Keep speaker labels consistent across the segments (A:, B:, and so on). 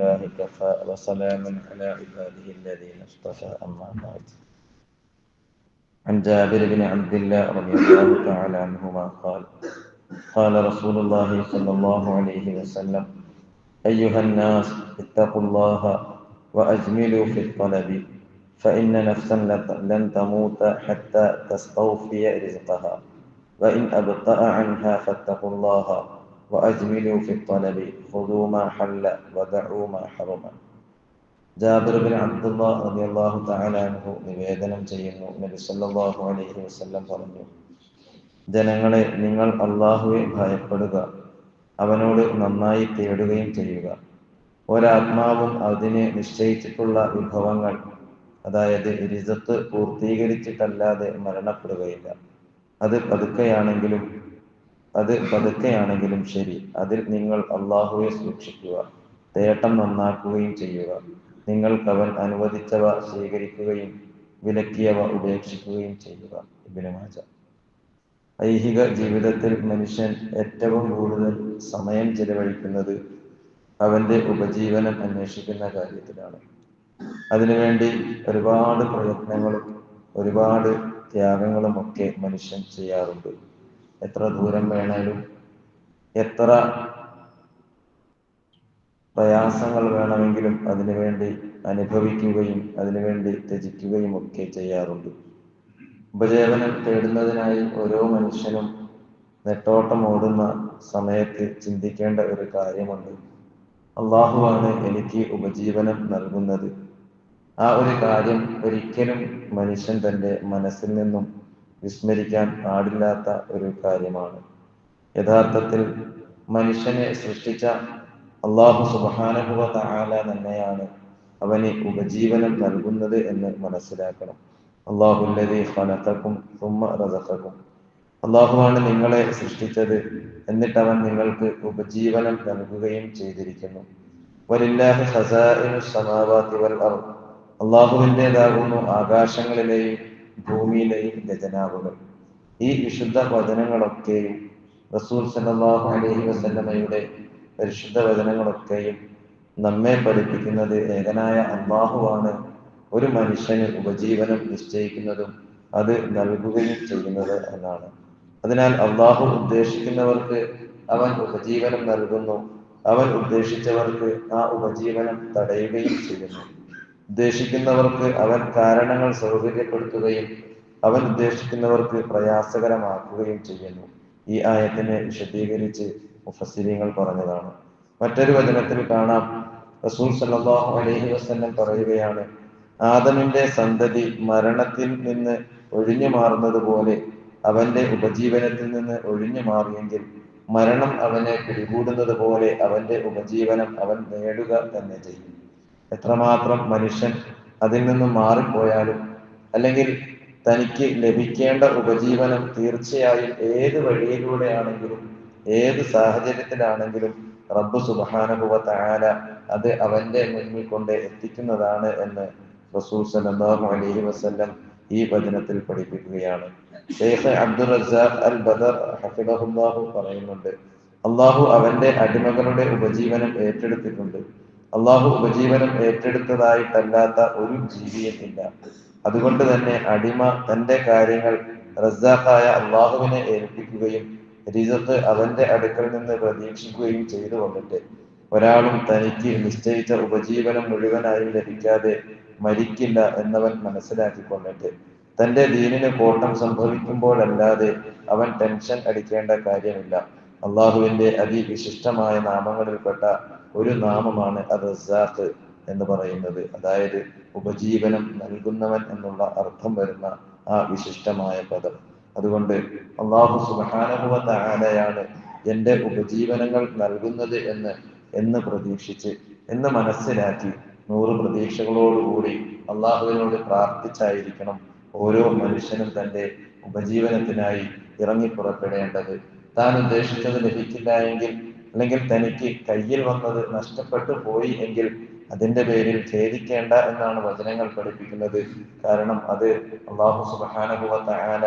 A: لله كفى وسلام على عباده الذين اصطفى أما بعد. عن جابر بن عبد الله رضي الله تعالى عنهما قال قال رسول الله صلى الله عليه وسلم أيها الناس اتقوا الله وأجملوا في الطلب فإن نفسا لن تموت حتى تستوفي رزقها وإن أبطأ عنها فاتقوا الله وأجملوا في الطلب خذوا ما حل ودعوا ما حرم Jabir bin Abdulla റളിയല്ലാഹു തആല അൻഹു നിവേദനം ചെയ്യുന്നു നബി സല്ലല്ലാഹു അലൈഹി വസല്ലം പറഞ്ഞു ജനങ്ങളെ നിങ്ങൾ അള്ളാഹുവെ ഭയപ്പെടുക അവനോട് നന്നായി തേടുകയും ചെയ്യുക ഒരാത്മാവും അതിന് നിശ്ചയിച്ചിട്ടുള്ള വിഭവങ്ങൾ അതായത് രിസത്ത് പൂർത്തീകരിച്ചിട്ടല്ലാതെ മരണപ്പെടുകയില്ല അത് പതുക്കെയാണെങ്കിലും അത് പതുക്കെയാണെങ്കിലും ശരി. അതിൽ നിങ്ങൾ അള്ളാഹുവെ സൂക്ഷിക്കുക. തേട്ടം നന്നാക്കുകയും ചെയ്യുക. നിങ്ങൾക്ക് അവൻ അനുവദിച്ചവ സ്വീകരിക്കുകയും വിലക്കിയവ ഉപേക്ഷിക്കുകയും ചെയ്യുക. ഇബിനുമാജ ഐഹിക ജീവിതത്തിൽ മനുഷ്യൻ ഏറ്റവും കൂടുതൽ സമയം ചെലവഴിക്കുന്നത് അവന്റെ ഉപജീവനം അന്വേഷിക്കുന്ന കാര്യത്തിലാണ്. അതിനുവേണ്ടി ഒരുപാട് പ്രയത്നങ്ങളും ഒരുപാട് ത്യാഗങ്ങളും ഒക്കെ മനുഷ്യൻ ചെയ്യാറുണ്ട്. എത്ര ദൂരം വേണേലും എത്ര പ്രയാസങ്ങൾ വേണമെങ്കിലും അതിനുവേണ്ടി അനുഭവിക്കുകയും അതിനുവേണ്ടി ത്യജിക്കുകയും ഒക്കെ ചെയ്യാറുണ്ട്. ഉപജീവനം തേടുന്നതിനായി ഓരോ മനുഷ്യനും നെട്ടോട്ടം ഓടുന്ന സമയത്ത് ചിന്തിക്കേണ്ട ഒരു കാര്യമുണ്ട്. അള്ളാഹുവാണ് എനിക്ക് ഉപജീവനം നൽകുന്നത്. ആ ഒരു കാര്യം ഒരിക്കലും മനുഷ്യൻ തന്റെ മനസ്സിൽ നിന്നും വിസ്മരിക്കാൻ പാടില്ലാത്ത ഒരു കാര്യമാണ്. യഥാർത്ഥത്തിൽ മനുഷ്യനെ സൃഷ്ടിച്ച അള്ളാഹു സുബാനുഭവ താല തന്നെയാണ് അവന് ഉപജീവനം നൽകുന്നത് എന്ന് മനസ്സിലാക്കണം. അള്ളാഹുല്ലതി ഫലത്തക്കും തുമ്മ റസക്കും അള്ളാഹുവാണ് നിങ്ങളെ സൃഷ്ടിച്ചത് എന്നിട്ട് അവൻ നിങ്ങൾക്ക് ഉപജീവനം നൽകുകയും ചെയ്തിരിക്കുന്നു. വൽ അള്ളാഹുവിന്റെതാകുന്നു ആകാശങ്ങളിലെയും ഭൂമിയിലെയും രചനാവുകൾ. ഈ വിശുദ്ധ വചനങ്ങളൊക്കെയും റസൂൽ സല്ലല്ലാഹു അലൈഹി വസല്ലമയുടെ പരിശുദ്ധ വചനങ്ങളൊക്കെയും നമ്മെ പഠിപ്പിക്കുന്നത് ഏകനായ അള്ളാഹുവാണ്. ഒരു മനുഷ്യന് ഉപജീവനം നിശ്ചയിക്കുന്നതും അത് നൽകുകയും ചെയ്യുന്നത് എന്നാണ്. അതിനാൽ അള്ളാഹു ഉദ്ദേശിക്കുന്നവർക്ക് അവൻ ഉപജീവനം നൽകുന്നു. അവൻ ഉദ്ദേശിച്ചവർക്ക് ആ ഉപജീവനം തടയുകയും ചെയ്യുന്നു. ഉദ്ദേശിക്കുന്നവർക്ക് അവൻ കാരണങ്ങൾ സൗകര്യപ്പെടുത്തുകയും അവൻ ഉദ്ദേശിക്കുന്നവർക്ക് പ്രയാസകരമാക്കുകയും ചെയ്യുന്നു. ഈ ആയത്തിനെ വിശദീകരിച്ച് മുഫസ്സിരിങ്ങൾ പറഞ്ഞതാണ്. മറ്റൊരു വചനത്തിൽ കാണാം. റസൂൽ സല്ലല്ലാഹു അലൈഹി വസല്ലം പറയുകയാണ് ആദമിന്റെ സന്തതി മരണത്തിൽ നിന്ന് ഒഴിഞ്ഞു മാറുന്നത് പോലെ അവന്റെ ഉപജീവനത്തിൽ നിന്ന് ഒഴിഞ്ഞു മാറിയെങ്കിൽ മരണം അവനെ പിടികൂടുന്നത് പോലെ അവന്റെ ഉപജീവനം അവൻ നേടുക തന്നെ ചെയ്യും. എത്രമാത്രം മനുഷ്യൻ അതിൽ നിന്നും മാറിപ്പോയാലും അല്ലെങ്കിൽ തനിക്ക് ലഭിക്കേണ്ട ഉപജീവനം തീർച്ചയായും ഏത് വഴിയിലൂടെയാണെങ്കിലും ഏത് സാഹചര്യത്തിലാണെങ്കിലും റബ്ബ് സുബാനുഭവ താല അത് അവന്റെ മുന്നിൽ കൊണ്ട് എത്തിക്കുന്നതാണ് എന്ന് റസൂൽ സല്ലല്ലാഹു അലൈഹി വസല്ലം ഈ വചനത്തിൽ പഠിപ്പിക്കുകയാണ്. ഷെയ്ഖ് അബ്ദുൾ റസാഖ് അൽ ബദർ ഹഫിദഹുല്ലാഹു പറയുന്നുണ്ട്. അള്ളാഹു അവന്റെ അടിമകളുടെ ഉപജീവനം ഏറ്റെടുത്തിട്ടുണ്ട്. അള്ളാഹു ഉപജീവനം ഏറ്റെടുത്തതായിട്ടല്ലാത്ത ഒരു ജീവിയും ഇല്ല. അതുകൊണ്ട് തന്നെ അടിമ തന്റെ കാര്യങ്ങൾ റസാഖായ അള്ളാഹുവിനെ ഏൽപ്പിക്കുകയും റിസത്ത് അവന്റെ അടുക്കൽ നിന്ന് പ്രതീക്ഷിക്കുകയും ചെയ്തു കൊണ്ടിട്ട് ഒരാളും തനിക്ക് നിശ്ചയിച്ച ഉപജീവനം മുഴുവനായും ലഭിക്കാതെ മരിക്കില്ല എന്നവൻ മനസ്സിലാക്കിക്കൊണ്ടിട്ട്. തന്റെ ദീനിന് കോട്ടം സംഭവിക്കുമ്പോഴല്ലാതെ അവൻ ടെൻഷൻ അടിക്കേണ്ട കാര്യമില്ല. അള്ളാഹുവിന്റെ അതിവിശിഷ്ടമായ നാമങ്ങളിൽപ്പെട്ട ഒരു നാമമാണ് റസാഖ് എന്ന് പറയുന്നത്. അതായത് ഉപജീവനം നൽകുന്നവൻ എന്നുള്ള അർത്ഥം വരുന്ന ആ വിശിഷ്ടമായ പദം. അതുകൊണ്ട് അള്ളാഹു സുഹാനുഭവന്ന ആനയാണ് എന്റെ ഉപജീവനങ്ങൾ നൽകുന്നത് എന്ന് എന്ന് പ്രതീക്ഷിച്ച് എന്ന് മനസ്സിലാക്കി നൂറ് പ്രതീക്ഷകളോടുകൂടി അള്ളാഹുവിനോട് പ്രാർത്ഥിച്ചായിരിക്കണം ഓരോ മനുഷ്യനും തന്റെ ഉപജീവനത്തിനായി ഇറങ്ങി പുറപ്പെടേണ്ടത്. താൻ ഉദ്ദേശിച്ചത് ലഭിക്കില്ല എങ്കിൽ അല്ലെങ്കിൽ തനിക്ക് കയ്യിൽ വന്നത് നഷ്ടപ്പെട്ടു പോയി എങ്കിൽ അതിന്റെ പേരിൽ ഖേദിക്കേണ്ട എന്നാണ് വചനങ്ങൾ പഠിപ്പിക്കുന്നത്. കാരണം അത് അള്ളാഹു സുബാനുഭവത്ത ആല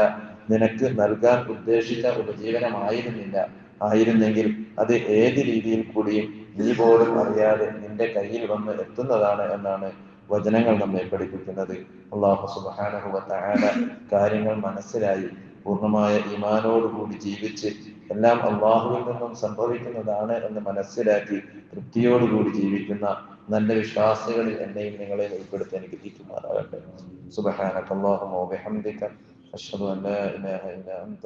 A: നിനക്ക് നൽകാൻ ഉദ്ദേശിച്ച ഉപജീവനമായിരുന്നില്ല. ആയിരുന്നെങ്കിൽ അത് ഏത് രീതിയിൽ കൂടിയും നീ പോലും അറിയാതെ നിന്റെ കയ്യിൽ വന്ന് എത്തുന്നതാണ് എന്നാണ് വചനങ്ങൾ നമ്മെ പഠിപ്പിക്കുന്നത്. അള്ളാഹു തആല കാര്യങ്ങൾ മനസ്സിലായി. പൂർണമായ ഈമാനോടുകൂടി ജീവിച്ച് എല്ലാം അള്ളാഹുവിൽ നിന്നും സംഭവിക്കുന്നതാണ് എന്ന് മനസ്സിലാക്കി തൃപ്തിയോടുകൂടി ജീവിക്കുന്ന നല്ല വിശ്വാസികളിൽ എന്നെയും നിങ്ങളെയും ഉൾപ്പെടുത്തി എനിക്ക് സുബ്ഹാനക അല്ലാഹുമ്മ വബിഹംദിക അഷ്ഹദു അൻ ഇലാഹ ഇല്ല അൻത